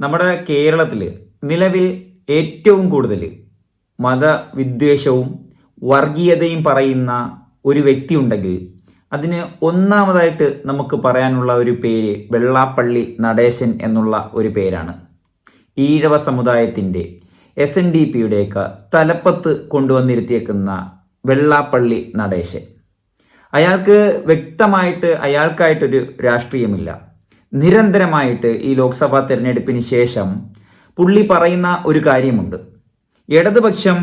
നമ്മുടെ കേരളത്തിൽ നിലവിൽ ഏറ്റവും കൂടുതൽ മതവിദ്വേഷവും വർഗീയതയും പറയുന്ന ഒരു വ്യക്തി ഉണ്ടെങ്കിൽ അതിന് ഒന്നാമതായിട്ട് നമുക്ക് പറയാനുള്ള ഒരു പേര് വെള്ളാപ്പള്ളി നടേശൻ എന്നുള്ള ഒരു പേരാണ്. ഈഴവ സമുദായത്തിന്റെ എസ് എൻ ഡി പിയുടെയൊക്കെ തലപ്പത്ത് കൊണ്ടുവന്നിരുത്തിയേക്കുന്ന വെള്ളാപ്പള്ളി നടേശൻ. അയാൾക്ക് വ്യക്തമായിട്ട് അയാൾക്കായിട്ടൊരു രാഷ്ട്രീയമില്ല. നിരന്തരമായിട്ട് ഈ ലോക്സഭാ തെരഞ്ഞെടുപ്പിന് ശേഷം പുള്ളി പറയുന്ന ഒരു കാര്യമുണ്ട്. ഇടതുപക്ഷം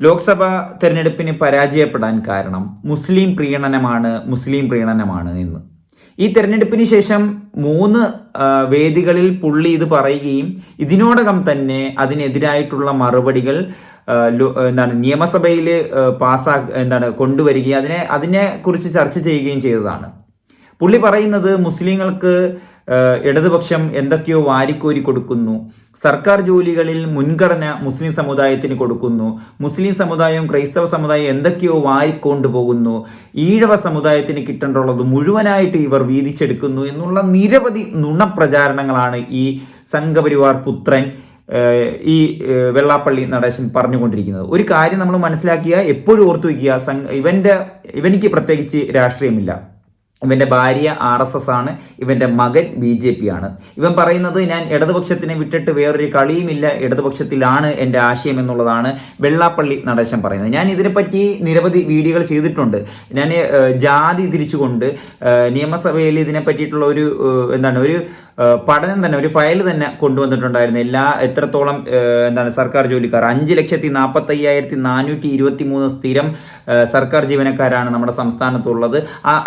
ലോക്സഭാ തെരഞ്ഞെടുപ്പിന് പരാജയപ്പെടാൻ കാരണം മുസ്ലിം പ്രീണനമാണ് മുസ്ലിം പ്രീണനമാണ് എന്ന്. ഈ തെരഞ്ഞെടുപ്പിന് ശേഷം മൂന്ന് വേദികളിൽ പുള്ളി ഇത് പറയുകയും ഇതിനോടകം തന്നെ അതിനെതിരായിട്ടുള്ള മറുപടികൾ എന്താണ് നിയമസഭയിൽ പാസ്സാ എന്താണ് കൊണ്ടുവരികയും അതിനെ അതിനെ കുറിച്ച് ചർച്ച ചെയ്യുകയും ചെയ്തതാണ്. പുള്ളി പറയുന്നത് മുസ്ലിങ്ങൾക്ക് ഇടതുപക്ഷം എന്തൊക്കെയോ വാരിക്കോരി കൊടുക്കുന്നു. സർക്കാർ ജോലികളിൽ മുൻഗണന മുസ്ലിം സമുദായത്തിന് കൊടുക്കുന്നു. മുസ്ലിം സമുദായവും ക്രൈസ്തവ സമുദായം എന്തൊക്കെയോ വാരിക്കൊണ്ടു പോകുന്നു. ഈഴവ സമുദായത്തിന് കിട്ടേണ്ടുള്ളത് മുഴുവനായിട്ട് ഇവർ വീതിച്ചെടുക്കുന്നു എന്നുള്ള നിരവധി നുണപ്രചാരണങ്ങളാണ് ഈ സംഘപരിവാർ പുത്രൻ ഈ വെള്ളാപ്പള്ളി നടേശൻ പറഞ്ഞുകൊണ്ടിരിക്കുന്നത്. ഒരു കാര്യം നമ്മൾ മനസ്സിലാക്കിയ എപ്പോഴും ഓർത്തു വയ്ക്കുക ഇവന്റെ ഇവനിക്ക് പ്രത്യേകിച്ച് രാഷ്ട്രീയമില്ല. ഇവന്റെ ഭാര്യ ആർ എസ് എസ് ആണ് ഇവന്റെ മകൻ ബി ജെ പി ആണ്. ഇവൻ പറയുന്നത് ഞാൻ ഇടതുപക്ഷത്തിനെ വിട്ടിട്ട് വേറൊരു കളിയുമില്ല ഇടതുപക്ഷത്തിലാണ് എന്റെ ആശയം എന്നുള്ളതാണ് വെള്ളാപ്പള്ളി നടേശൻ പറയുന്നത്. ഞാൻ ഇതിനെപ്പറ്റി നിരവധി വീഡിയോകൾ ചെയ്തിട്ടുണ്ട്. ഞാൻ ജാതി തിരിച്ചുകൊണ്ട് നിയമസഭയിൽ ഇതിനെ പറ്റിയിട്ടുള്ള ഒരു എന്താണ് ഒരു പഠനം തന്നെ ഒരു ഫയൽ തന്നെ കൊണ്ടുവന്നിട്ടുണ്ടായിരുന്നു. എല്ലാ എത്രത്തോളം എന്താണ് സർക്കാർ ജോലിക്കാർ. അഞ്ച് ലക്ഷത്തി നാൽപ്പത്തി അയ്യായിരത്തി നാനൂറ്റി ഇരുപത്തി മൂന്ന് സ്ഥിരം സർക്കാർ ജീവനക്കാരാണ് നമ്മുടെ സംസ്ഥാനത്തുള്ളത്.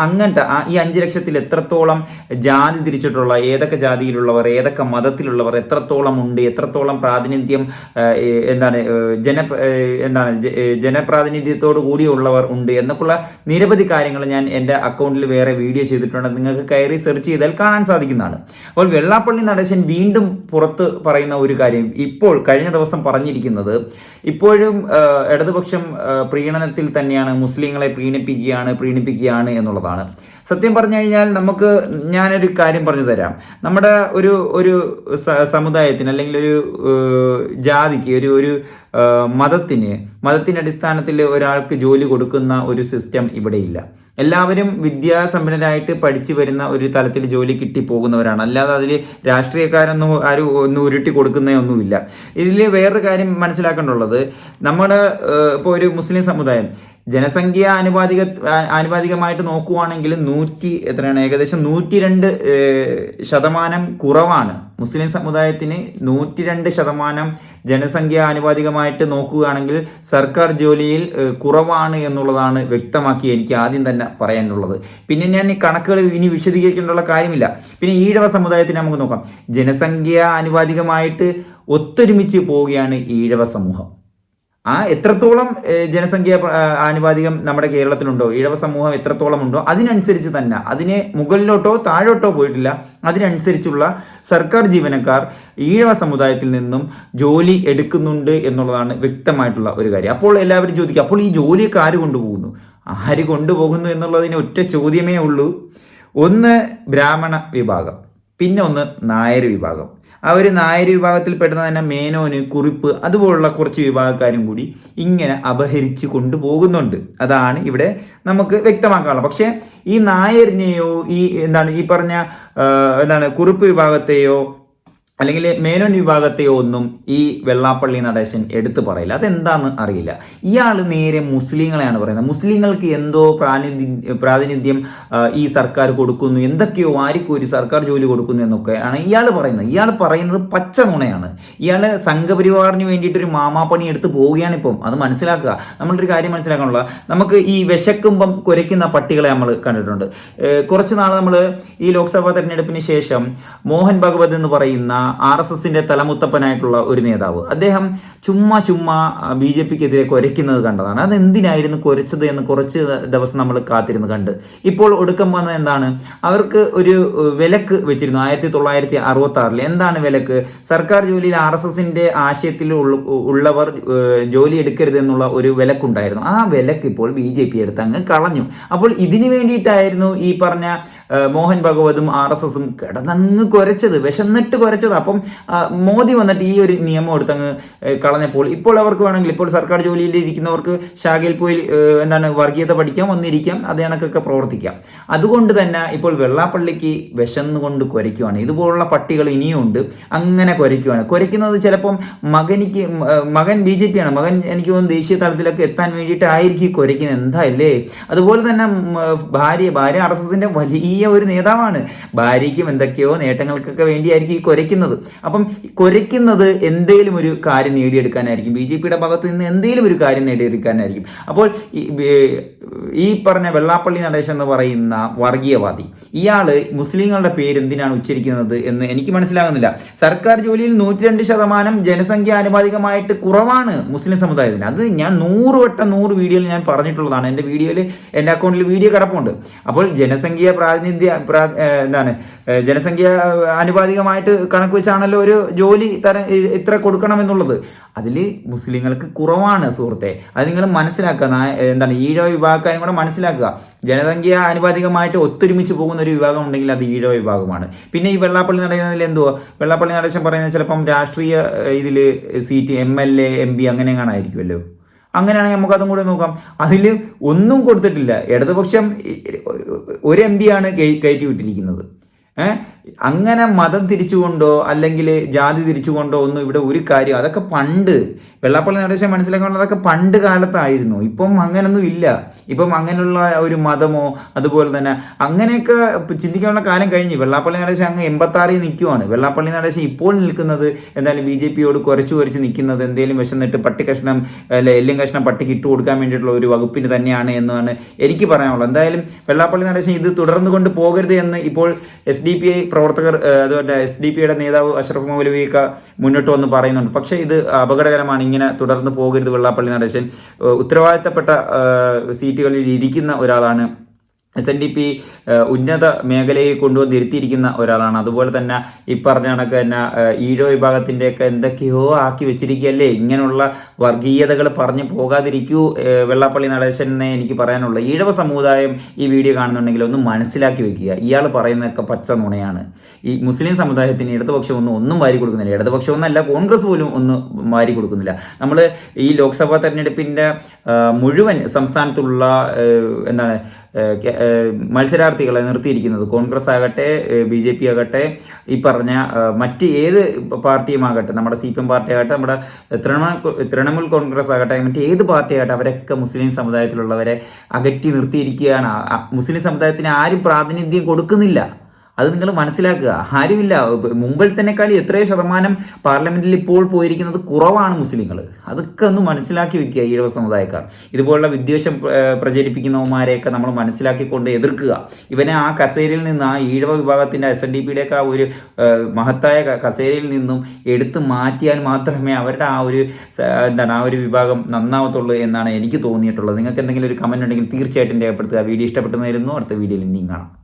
അങ്ങനത്തെ ഈ അഞ്ച് ലക്ഷത്തിൽ എത്രത്തോളം ജാതി തിരിച്ചിട്ടുള്ള ഏതൊക്കെ ജാതിയിലുള്ളവർ ഏതൊക്കെ മതത്തിലുള്ളവർ എത്രത്തോളം ഉണ്ട് എത്രത്തോളം പ്രാതിനിധ്യം എന്താണ് ജന എന്താണ് ജനപ്രാതിനിധ്യത്തോടു കൂടിയുള്ളവർ ഉണ്ട് എന്നൊക്കെയുള്ള നിരവധി കാര്യങ്ങൾ ഞാൻ എന്റെ അക്കൗണ്ടിൽ വേറെ വീഡിയോ ചെയ്തിട്ടുണ്ട്. നിങ്ങൾക്ക് കയറി സെർച്ച് ചെയ്താൽ കാണാൻ സാധിക്കുന്നതാണ്. അപ്പോൾ വെള്ളാപ്പള്ളി നടേശൻ വീണ്ടും പുറത്ത് പറയുന്ന ഒരു കാര്യം ഇപ്പോൾ കഴിഞ്ഞ ദിവസം പറഞ്ഞിരിക്കുന്നത് ഇപ്പോഴും ഇടതുപക്ഷം പ്രീണനത്തിൽ തന്നെയാണ് മുസ്ലിങ്ങളെ പ്രീണിപ്പിക്കുകയാണ് പ്രീണിപ്പിക്കുകയാണ് എന്നുള്ളതാണ്. സത്യം പറഞ്ഞു കഴിഞ്ഞാൽ നമുക്ക് ഞാനൊരു കാര്യം പറഞ്ഞു തരാം. നമ്മുടെ ഒരു ഒരു സമുദായത്തിന് അല്ലെങ്കിൽ ഒരു ജാതിക്ക് ഒരു ഒരു മതത്തിന് മതത്തിന്റെ അടിസ്ഥാനത്തിൽ ഒരാൾക്ക് ജോലി കൊടുക്കുന്ന ഒരു സിസ്റ്റം ഇവിടെയില്ല. എല്ലാവരും വിദ്യാസമ്പന്നരായിട്ട് പഠിച്ചു വരുന്ന ഒരു തലത്തിൽ ജോലി കിട്ടി പോകുന്നവരാണ് അല്ലാതെ അതിൽ രാഷ്ട്രീയക്കാരൊന്നും ആരും ഒന്നും ഉരുട്ടി കൊടുക്കുന്നേ ഒന്നുമില്ല ഇതിൽ വേറൊരു കാര്യം മനസ്സിലാക്കേണ്ടുള്ളത് നമ്മുടെ ഇപ്പോൾ ഒരു മുസ്ലിം സമുദായം ജനസംഖ്യ ആനുപാതിക ആനുപാതികമായിട്ട് നോക്കുവാണെങ്കിൽ നൂറ്റി എത്രയാണ്? ഏകദേശം നൂറ്റി രണ്ട് ശതമാനം കുറവാണ്. മുസ്ലിം സമുദായത്തിന് നൂറ്റി രണ്ട് ശതമാനം ജനസംഖ്യ ആനുപാതികമായിട്ട് നോക്കുകയാണെങ്കിൽ സർക്കാർ ജോലിയിൽ കുറവാണ് എന്നുള്ളതാണ് വ്യക്തമാക്കി എനിക്ക് ആദ്യം തന്നെ പറയാനുള്ളത്. പിന്നെ ഞാൻ ഈ കണക്കുകൾ ഇനി വിശദീകരിക്കേണ്ടുള്ള കാര്യമില്ല. പിന്നെ ഈഴവ സമുദായത്തിന് നമുക്ക് നോക്കാം. ജനസംഖ്യ ആനുപാതികമായിട്ട് ഒത്തൊരുമിച്ച് പോവുകയാണ് ഈഴവ സമൂഹം. ആ എത്രത്തോളം ജനസംഖ്യ ആനുപാതികം നമ്മുടെ കേരളത്തിലുണ്ടോ ഈഴവ സമൂഹം എത്രത്തോളം ഉണ്ടോ അതിനനുസരിച്ച് തന്നെ അതിനെ മുകളിലോട്ടോ താഴോട്ടോ പോയിട്ടില്ല അതിനനുസരിച്ചുള്ള സർക്കാർ ജീവനക്കാർ ഈഴവ സമുദായത്തിൽ നിന്നും ജോലി എടുക്കുന്നുണ്ട് എന്നുള്ളതാണ് വ്യക്തമായിട്ടുള്ള ഒരു കാര്യം. അപ്പോൾ എല്ലാവരും ചോദിക്കുക അപ്പോൾ ഈ ജോലിയൊക്കെ ആര് കൊണ്ടുപോകുന്നു? ആര് കൊണ്ടുപോകുന്നു എന്നുള്ളതിന് ഒറ്റ ചോദ്യമേ ഉള്ളൂ. ഒന്ന് ബ്രാഹ്മണ വിഭാഗം പിന്നെ ഒന്ന് നായർ വിഭാഗം. ആ ഒരു നായർ വിഭാഗത്തിൽ പെടുന്ന തന്നെ മേനോന് കുറിപ്പ് അതുപോലുള്ള കുറച്ച് വിഭാഗക്കാരും കൂടി ഇങ്ങനെ അപഹരിച്ച് കൊണ്ടുപോകുന്നുണ്ട്. അതാണ് ഇവിടെ നമുക്ക് വ്യക്തമാക്കാനുള്ളത്. പക്ഷേ ഈ നായരിനെയോ ഈ എന്താണ് ഈ പറഞ്ഞ എന്താണ് കുറിപ്പ് വിഭാഗത്തെയോ അല്ലെങ്കിൽ മേനോൻ വിഭാഗത്തെയോ ഒന്നും ഈ വെള്ളാപ്പള്ളി നടേശൻ എടുത്തു പറയില്ല. അതെന്താന്ന് അറിയില്ല. ഇയാൾ നേരെ മുസ്ലിങ്ങളെയാണ് പറയുന്നത്. മുസ്ലിങ്ങൾക്ക് എന്തോ പ്രാതിനിധ്യം പ്രാതിനിധ്യം ഈ സർക്കാർ കൊടുക്കുന്നു. എന്തൊക്കെയോ വാരിക്കോരി സർക്കാർ ജോലി കൊടുക്കുന്നു എന്നൊക്കെയാണ് ഇയാൾ പറയുന്നത്. ഇയാൾ പറയുന്നത് പച്ച നുണയാണ് ഇയാൾ സംഘപരിവാറിന് വേണ്ടിയിട്ട് ഒരു മാമാപ്പണി എടുത്ത് പോവുകയാണ് ഇപ്പം. അത് മനസ്സിലാക്കുക. നമ്മളൊരു കാര്യം മനസ്സിലാക്കാനുള്ള. നമുക്ക് ഈ വിശക്കുമ്പം കുരയ്ക്കുന്ന പട്ടികളെ നമ്മൾ കണ്ടിട്ടുണ്ട്. കുറച്ച് നാൾ നമ്മൾ ഈ ലോക്സഭാ തെരഞ്ഞെടുപ്പിന് ശേഷം മോഹൻ ഭഗവത് എന്ന് പറയുന്ന ആർ എസ് എസിന്റെ തലമുത്തപ്പനായിട്ടുള്ള ഒരു നേതാവ്. അദ്ദേഹം ചുമ്മാ ചുമ്മാ ബി ജെ പിക്ക് എതിരെ കുരയ്ക്കുന്നത് കണ്ടതാണ്. അത് എന്തിനായിരുന്നു കുരച്ചത് എന്ന് കുറച്ച് ദിവസം നമ്മൾ കാത്തിരുന്ന് കണ്ട്. ഇപ്പോൾ ഒടുക്കം വന്നത് എന്താണ്? അവർക്ക് ഒരു വിലക്ക് വെച്ചിരുന്നു. ആയിരത്തി തൊള്ളായിരത്തി അറുപത്തി ആറിൽ എന്താണ് വിലക്ക്? സർക്കാർ ജോലിയിൽ ആർ എസ് എസിന്റെ ആശയത്തിൽ ഉള്ളവർ ജോലി എടുക്കരുത് എന്നുള്ള ഒരു വിലക്കുണ്ടായിരുന്നു. ആ വിലക്ക് ഇപ്പോൾ ബി ജെ പി എടുത്ത് അങ്ങ് കളഞ്ഞു. അപ്പോൾ ഇതിനു വേണ്ടിയിട്ടായിരുന്നു ഈ പറഞ്ഞ മോഹൻ ഭഗവതും ആർ എസ് എസും കിടന്നങ്ങ് കുരച്ചത്. വിശന്നിട്ട് കുരച്ചതാ അപ്പം മോദി വന്നിട്ട് ഈ ഒരു നിയമം എടുത്തങ്ങ് കളഞ്ഞപ്പോൾ ഇപ്പോൾ അവർക്ക് വേണമെങ്കിൽ ഇപ്പോൾ സർക്കാർ ജോലിയിൽ ഇരിക്കുന്നവർക്ക് ശാഖയിൽ പോയി എന്താണ് വർഗീയത പഠിക്കാം വന്നിരിക്കാം അത് കണക്കൊക്കെ പ്രവർത്തിക്കാം. അതുകൊണ്ട് തന്നെ ഇപ്പോൾ വെള്ളാപ്പള്ളിക്ക് വിശന്നുകൊണ്ട് കുരയ്ക്കുവാണ്. ഇതുപോലുള്ള പട്ടികൾ ഇനിയുമുണ്ട് അങ്ങനെ കുരയ്ക്കുവാണ്. കുരയ്ക്കുന്നത് ചിലപ്പം മകനിക്ക് മകൻ ബി ജെ പി ആണ് മകൻ എനിക്ക് തോന്നുന്നു ദേശീയ തലത്തിലൊക്കെ എത്താൻ വേണ്ടിയിട്ടായിരിക്കും കുരയ്ക്കുന്നത്. എന്തായല്ലേ? അതുപോലെ തന്നെ ഭാര്യ ഭാര്യ ആർ എസ് വലിയ ഒരു നേതാവാണ്. ഭാര്യയ്ക്കും എന്തൊക്കെയോ നേട്ടങ്ങൾക്കൊക്കെ വേണ്ടിയായിരിക്കും ഈ കുരയ്ക്കുന്നത്. അപ്പം ഈ കുരയ്ക്കുന്നത് എന്തെങ്കിലും ഒരു കാര്യം നേടിയെടുക്കാനായിരിക്കും. ബി ജെ പിയുടെ ഭാഗത്ത് നിന്ന് എന്തെങ്കിലും ഒരു കാര്യം നേടിയെടുക്കാനായിരിക്കും. അപ്പോൾ ഈ പറഞ്ഞ വെള്ളാപ്പള്ളി നടേശൻ എന്ന് പറയുന്ന വർഗീയവാദി ഇയാൾ മുസ്ലിങ്ങളുടെ പേര് എന്തിനാണ് ഉച്ചരിക്കുന്നത് എന്ന് എനിക്ക് മനസ്സിലാകുന്നില്ല. സർക്കാർ ജോലിയിൽ നൂറ്റി രണ്ട് ശതമാനം ജനസംഖ്യ ആനുപാതികമായിട്ട് കുറവാണ് മുസ്ലിം സമുദായത്തിന്. അത് ഞാൻ നൂറ് വട്ടം നൂറ് വീഡിയോയിൽ ഞാൻ പറഞ്ഞിട്ടുള്ളതാണ്. എന്റെ വീഡിയോയിൽ എന്റെ അക്കൗണ്ടിൽ വീഡിയോ കിടപ്പുണ്ട്. അപ്പോൾ ജനസംഖ്യ പ്രാതിനിധ്യ എന്താണ് ജനസംഖ്യ ആനുപാതികമായിട്ട് കണക്ക് വെച്ചാണല്ലോ ഒരു ജോലി തരം ഇത്ര കൊടുക്കണമെന്നുള്ളത്. അതിൽ മുസ്ലിങ്ങൾക്ക് കുറവാണ് സുഹൃത്തെ. അത് നിങ്ങൾ മനസ്സിലാക്കുക. എന്താണ് ഈഴവ വിഭാഗക്കാരും കൂടെ മനസ്സിലാക്കുക. ജനസംഖ്യ ആനുപാതികമായിട്ട് ഒത്തൊരുമിച്ച് പോകുന്ന ഒരു വിഭാഗം ഉണ്ടെങ്കിൽ അത് ഈഴവ വിഭാഗമാണ്. പിന്നെ ഈ വെള്ളാപ്പള്ളി നടക്കുന്നതിൽ എന്തോ വെള്ളാപ്പള്ളി നടേശൻ പറയുന്നത് ചിലപ്പം രാഷ്ട്രീയ ഇതിൽ seat M L A M P അങ്ങനെ കാണാമായിരിക്കുമല്ലോ അങ്ങനെയാണെങ്കിൽ നമുക്ക് അതും കൂടെ നോക്കാം. അതിൽ ഒന്നും കൊടുത്തിട്ടില്ല. ഇടതുപക്ഷം ഒരു എം പി ആണ് കയ- കയറ്റി വിട്ടിരിക്കുന്നത്. അങ്ങനെ മതം തിരിച്ചുകൊണ്ടോ അല്ലെങ്കിൽ ജാതി തിരിച്ചുകൊണ്ടോ ഒന്നും ഇവിടെ ഒരു കാര്യം അതൊക്കെ പണ്ട് വെള്ളാപ്പള്ളി നടേശം മനസ്സിലാക്കേണ്ടത് അതൊക്കെ പണ്ട് കാലത്തായിരുന്നു. ഇപ്പം അങ്ങനൊന്നും ഇല്ല. ഇപ്പം അങ്ങനെയുള്ള ഒരു മതമോ അതുപോലെ തന്നെ അങ്ങനെയൊക്കെ ചിന്തിക്കാനുള്ള കാലം കഴിഞ്ഞ്. വെള്ളാപ്പള്ളി നടേശൻ അങ്ങ് എൺപത്താറിൽ നിൽക്കുവാണ്. വെള്ളാപ്പള്ളി നടേശൻ ഇപ്പോൾ നിൽക്കുന്നത് എന്തായാലും ബി ജെ പിയോട് കുറച്ച് കുറച്ച് നിൽക്കുന്നത് എന്തെങ്കിലും വിഷം നിട്ട് പട്ടി കഷ്ണം അല്ലെ എല്ലും കഷ്ണം പട്ടിക്ക് ഇട്ട് കൊടുക്കാൻ വേണ്ടിയിട്ടുള്ള ഒരു വകുപ്പിന് തന്നെയാണ് എന്നാണ് എനിക്ക് പറയാനുള്ളത്. എന്തായാലും വെള്ളാപ്പള്ളി നടേശൻ ഇത് തുടർന്നു കൊണ്ട് പോകരുത് എന്ന് ഇപ്പോൾ എസ് ഡി പി ഐ പ്രവർത്തകർ അതുപോലെ എസ് ഡി പിയുടെ നേതാവ് അഷ്റഫ് മൗലവിയൊക്കെ മുന്നോട്ട് വന്ന് പറയുന്നുണ്ട്. പക്ഷേ ഇത് അപകടകരമാണ്. ഇങ്ങനെ തുടർന്ന് പോകരുത് വെള്ളാപ്പള്ളി നടേശൻ. ഉത്തരവാദിത്തപ്പെട്ട സീറ്റുകളിൽ ഇരിക്കുന്ന ഒരാളാണ് എസ് എൻ ഡി പി ഉന്നത മേഖലയിൽ കൊണ്ടുവന്ന് ഇരുത്തിയിരിക്കുന്ന ഒരാളാണ്. അതുപോലെ തന്നെ ഈ പറഞ്ഞ കണക്ക് തന്നെ ഈഴോ വിഭാഗത്തിന്റെയൊക്കെ എന്തൊക്കെയോ ആക്കി വെച്ചിരിക്കുകയല്ലേ? ഇങ്ങനെയുള്ള വർഗീയതകൾ പറഞ്ഞു പോകാതിരിക്കൂ വെള്ളാപ്പള്ളി നടേശൻ എന്നെ എനിക്ക് പറയാനുള്ളത് ഈഴവ സമുദായം ഈ വീഡിയോ കാണുന്നുണ്ടെങ്കിൽ ഒന്ന് മനസ്സിലാക്കി വെക്കുക. ഇയാൾ പറയുന്നതൊക്കെ പച്ച നുണയാണ്. ഈ മുസ്ലിം സമുദായത്തിന് ഇടതുപക്ഷം ഒന്നും ഒന്നും വാരി കൊടുക്കുന്നില്ല. ഇടതുപക്ഷം ഒന്നല്ല കോൺഗ്രസ് പോലും ഒന്നും വാരി കൊടുക്കുന്നില്ല. നമ്മൾ ഈ ലോക്സഭാ തെരഞ്ഞെടുപ്പിന്റെ മുഴുവൻ സംസ്ഥാനത്തുള്ള എന്താണ് മത്സരാർത്ഥികളെ നിർത്തിയിരിക്കുന്നത്. കോൺഗ്രസ് ആകട്ടെ ബി ജെ പി ആകട്ടെ ഈ പറഞ്ഞ മറ്റ് ഏത് പാർട്ടിയും ആകട്ടെ നമ്മുടെ സി പി എം പാർട്ടി ആകട്ടെ നമ്മുടെ തൃണമൂൽ തൃണമൂൽ കോൺഗ്രസ് ആകട്ടെ മറ്റ് ഏത് പാർട്ടി ആകട്ടെ അവരൊക്കെ മുസ്ലിം സമുദായത്തിലുള്ളവരെ അകറ്റി നിർത്തിയിരിക്കുകയാണ്. മുസ്ലിം സമുദായത്തിന് ആരും പ്രാതിനിധ്യം കൊടുക്കുന്നില്ല. അത് നിങ്ങൾ മനസ്സിലാക്കുക. ആരുമില്ല. മുമ്പിലത്തേക്കാൾ എത്രയോ ശതമാനം പാർലമെന്റിൽ ഇപ്പോൾ പോയിരിക്കുന്നത് കുറവാണ് മുസ്ലിങ്ങൾ അതൊക്കെ ഒന്ന് മനസ്സിലാക്കി വെക്കുക ഈഴവ സമുദായക്കാർ. ഇതുപോലുള്ള വിദ്വേഷം പ്രചരിപ്പിക്കുന്നവന്മാരെയൊക്കെ നമ്മൾ മനസ്സിലാക്കിക്കൊണ്ട് എതിർക്കുക. ഇവനെ ആ കസേരയിൽ നിന്ന് ആ ഈഴവ വിഭാഗത്തിന്റെ എസ് എൻ ഡി പിയുടെയൊക്കെ ആ ഒരു മഹത്തായ കസേരയിൽ നിന്നും എടുത്തു മാറ്റിയാൽ മാത്രമേ അവരുടെ ആ ഒരു എന്താണ് ആ ഒരു വിഭാഗം നന്നാവത്തുള്ളൂ എന്നാണ് എനിക്ക് തോന്നിയിട്ടുള്ളത്. നിങ്ങൾക്ക് എന്തെങ്കിലും ഒരു കമന്റ് ഉണ്ടെങ്കിൽ തീർച്ചയായിട്ടും രേഖപ്പെടുത്തുക. വീഡിയോ ഇഷ്ടപ്പെട്ടെന്നായിരുന്നു അടുത്ത വീഡിയോയിൽ ഇനിയും കാണാം.